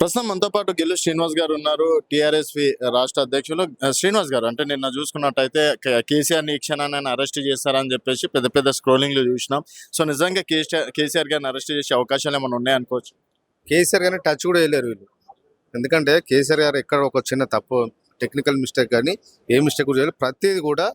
ప్రస్తుతం మనతో పాటు గెల్లు శ్రీనివాస్ గారు ఉన్నారు. టిఆర్ఎస్ రాష్ట్ర అధ్యక్షులు. శ్రీనివాస్ గారు అంటే నిన్న చూసుకున్నట్టయితే కేసీఆర్ని క్షణాన్ని అరెస్ట్ చేస్తారని చెప్పేసి పెద్ద పెద్ద స్క్రోలింగ్లు చూసినాం. సో నిజంగా కేసీఆర్ కేసీఆర్ గారిని అరెస్ట్ చేసే అవకాశాలు ఏమైనా ఉన్నాయనుకోవచ్చు కేసీఆర్ గారిని టచ్ కూడా వేయలేరు వీళ్ళు. ఎందుకంటే కేసీఆర్ గారు ఎక్కడ ఒక చిన్న తప్పు టెక్నికల్ మిస్టేక్ కానీ ఏ మిస్టేక్ కూడా చేయలేదు. ప్రతిదీ కూడా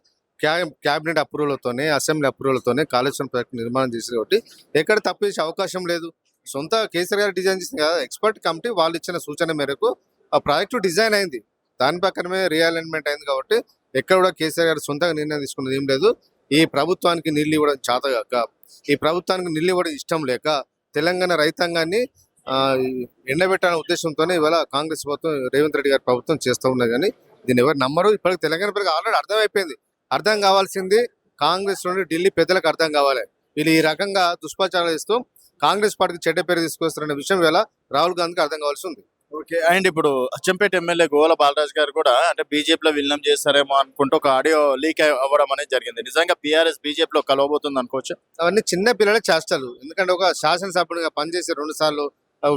క్యాబినెట్ అప్రూవల్తోనే అసెంబ్లీ అప్రూవల్తోనే కాళేశ్వరం ప్రాజెక్ట్ నిర్మాణం చేసింది కాబట్టి ఎక్కడ తప్పు చేసే అవకాశం లేదు. సొంత కేసీఆర్ గారు డిజైన్ చేసింది కదా ఎక్స్పర్ట్ కమిటీ వాళ్ళు ఇచ్చిన సూచన మేరకు ఆ ప్రాజెక్టు డిజైన్ అయింది. దాని ప్రకారమే రీఅలైన్మెంట్ అయింది కాబట్టి ఎక్కడ కూడా కేసీఆర్ గారు సొంతంగా నిర్ణయం తీసుకున్నది ఏం లేదు. ఈ ప్రభుత్వానికి నీళ్ళు ఇవ్వడం చేతగాక ఈ ప్రభుత్వానికి నీళ్ళు ఇవ్వడం ఇష్టం లేక తెలంగాణ రైతాంగాన్ని ఎండబెట్టాలనే ఉద్దేశంతోనే ఇవాళ కాంగ్రెస్ ప్రభుత్వం రేవంత్ రెడ్డి గారి ప్రభుత్వం చేస్తూ ఉన్నది కానీ దీన్ని ఎవరు నమ్మరు. ఇప్పటికి తెలంగాణ ప్రజలకు ఆల్రెడీ అర్థమైపోయింది. అర్థం కావాల్సింది కాంగ్రెస్ నుండి ఢిల్లీ పెద్దలకు అర్థం కావాలి. వీళ్ళు ఈ రకంగా దుష్ప్రచారాలు ఇస్తూ కాంగ్రెస్ పార్టీకి చెడ్డ పేరు తీసుకొస్తారనే విషయం ఇవాళ రాహుల్ గాంధీకి అర్థం కావాల్సి ఉంది. ఓకే అండ్ ఇప్పుడు అచ్చంపేట ఎమ్మెల్యే గోల బాలరాజ్ గారు కూడా అంటే బీజేపీలో విలీనం చేస్తారేమో అనుకుంటూ ఒక ఆడియో లీక్ అవ్వడం అనేది జరిగింది. నిజంగా బీఆర్ఎస్ బీజేపీలో కలవబోతుంది అనుకోవచ్చు? అవన్నీ చిన్న పిల్లల చేష్టలు. ఎందుకంటే ఒక శాసనసభ్యుడిగా పనిచేసి రెండు సార్లు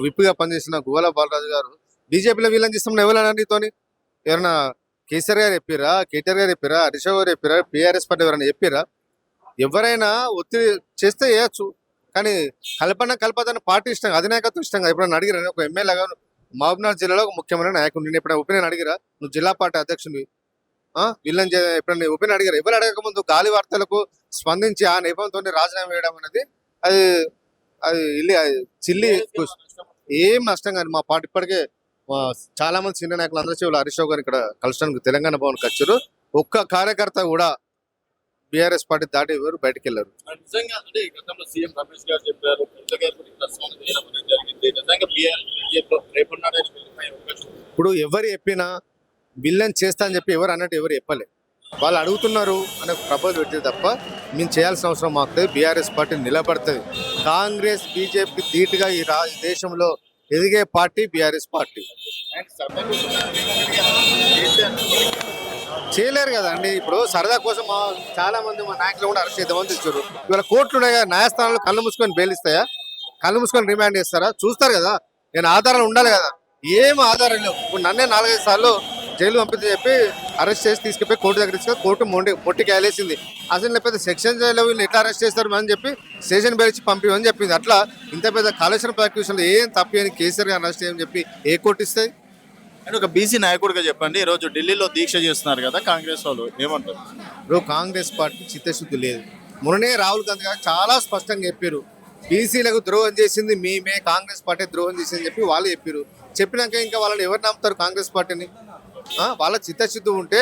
విప్పుగా పనిచేసిన గోల బాలరాజు గారు బీజేపీలో వీళ్ళని చేస్తామని ఎవరైనా నీతోని? ఎవరైనా కేసీఆర్ గారు చెప్పిరా కేటీఆర్ గారు చెప్పిరా హరీష్ గారు చెప్పిరా బీఆర్ఎస్ పార్టీ ఎవరైనా చెప్పిరా? ఎవరైనా ఒత్తిడి చేస్తే చేయొచ్చు. కానీ కల్పన కల్పన పార్టీ ఇష్టం అధినాయకత్వం ఇష్టంగా. ఎప్పుడైనా అడిగిరా? ఒక ఎమ్మెల్యేగా మహబూబ్నగర్ జిల్లాలో ఒక ముఖ్యమైన నాయకుడు నేను ఎప్పుడైనా ఒపీనియన్ అడిగిరా? నువ్వు జిల్లా పార్టీ అధ్యక్షుడివి. వీళ్ళని ఎప్పుడైనా ఒపీనియన్ అడిగారు? ఎవరు అడగక ముందు గాలి వార్తలకు స్పందించి ఆ నేపథ్యంతో రాజీనామా వేయడం అనేది అది అది ఇల్లి అది చిల్లి. ఏం నష్టం? కానీ మా పార్టీ ఇప్పటికే చాలా మంది సీనియర్ నాయకులు అందరూ చెవులు హరీష్ గారు ఇక్కడ కలవడానికి తెలంగాణ భవన్ వచ్చారు. ఒక్క కార్యకర్త కూడా బీఆర్ఎస్ పార్టీ దాటి ఎవరు బయటకు వెళ్ళారు నిజంగా అంటే గతంలో సీఎం రమేష్ గారు చెప్పారు జరిగింది. నిజంగా. ఇప్పుడు ఎవరు చెప్పినా విల్లన్ చేస్తా అని చెప్పి ఎవరు అన్నట్టు ఎవరు చెప్పలే. వాళ్ళు అడుగుతున్నారు అనే ప్రపోజల్ పెట్టేది తప్ప మేము చేయాల్సిన అవసరం మాకు బీఆర్ఎస్ పార్టీ నిలబడుతుంది. కాంగ్రెస్ బీజేపీ ధీటుగా ఈ రా దేశంలో ఎదిగే పార్టీ బీఆర్ఎస్ పార్టీ. చేయలేరు కదండి. ఇప్పుడు సరదా కోసం మా చాలా మంది మా నాయకులు కూడా అరెస్ట్ చేద్దామని తెచ్చారు. ఇవాళ కోర్టులు ఉన్నాయి కదా న్యాయస్థానాలు కళ్ళు మూసుకొని బెయిలిస్తాయా? కళ్ళు మూసుకొని రిమాండ్ చేస్తారా? చూస్తారు కదా నేను ఆధారాలు ఉండాలి కదా. ఏం ఆధారం లేవు. ఇప్పుడు నన్నే నాలుగైదు సార్లు జైలు పంపితే చెప్పి అరెస్ట్ చేసి తీసుకెళ్ళి కోర్టు దగ్గర తీసుకొని కోర్టు మొండి మొట్టి కాయలేసింది అసలు లేకపోతే సెక్షన్ జైల్లో వీళ్ళు ఎట్లా అరెస్ట్ చేస్తారు అని చెప్పి స్టేషన్ బెయిల్ ఇచ్చి పంపిమని చెప్పింది. అట్లా ఇంత పెద్ద కాళేశ్వరం ప్రాక్యూషన్లో ఏం తప్పి అని కేసీఆర్ గారు అరెస్ట్ చేయమని చెప్పి ఏ కోర్టు ఇస్తాయి? అండ్ ఒక బీసీ నాయకుడిగా చెప్పండి ఈ రోజు ఢిల్లీలో దీక్ష చేస్తున్నారు కదా కాంగ్రెస్ వాళ్ళు ఏమంటారు? ఇప్పుడు కాంగ్రెస్ పార్టీ చిత్తశుద్ధి లేదు. మొన్ననే రాహుల్ గాంధీ గారు చాలా స్పష్టంగా చెప్పారు. బీసీలకు ద్రోహం చేసింది మేమే కాంగ్రెస్ పార్టీ ద్రోహం చేసింది చెప్పి వాళ్ళు చెప్పారు. చెప్పినాక ఇంకా వాళ్ళని ఎవరు నమ్ముతారు కాంగ్రెస్ పార్టీని? వాళ్ళ చిత్తశుద్ధి ఉంటే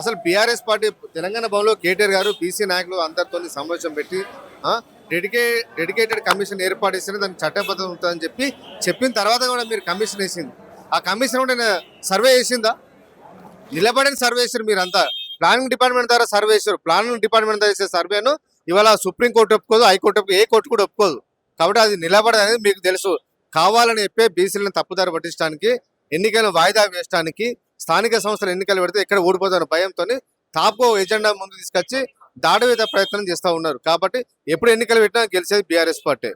అసలు బీఆర్ఎస్ పార్టీ తెలంగాణ భవన్లో కేటీఆర్ గారు బీసీ నాయకులు అందరితో సమావేశం పెట్టి డెడికే డెడికేటెడ్ కమిషన్ ఏర్పాటు చేసిన దానికి చట్టబద్ధం ఉంటుందని చెప్పి చెప్పిన తర్వాత కూడా మీరు కమిషన్ వేసింది. ఆ కమిషన్ కూడా సర్వే చేసిందా? నిలబడిన సర్వే చేసారు మీరంతా. ప్లానింగ్ డిపార్ట్మెంట్ ద్వారా సర్వే చేశారు. ప్లానింగ్ డిపార్ట్మెంట్ ద్వారా చేసే సర్వేను ఇవాళ సుప్రీంకోర్టు ఒప్పుకోదు హైకోర్టు ఒప్పుకో ఏ కోర్టు కూడా ఒప్పుకోదు. కాబట్టి అది నిలబడదు అనేది మీకు తెలుసు. కావాలని చెప్పే బీసీలను తప్పుదారి పట్టించడానికి ఎన్నికలు వాయిదా వేయడానికి స్థానిక సంస్థలు ఎన్నికలు పెడితే ఎక్కడ ఓడిపోతారు భయంతో తాపో ఎజెండా ముందు తీసుకొచ్చి దాడవేత ప్రయత్నం చేస్తూ ఉన్నారు. కాబట్టి ఎప్పుడు ఎన్నికలు పెట్టినా గెలిచేది బీఆర్ఎస్ పార్టీ.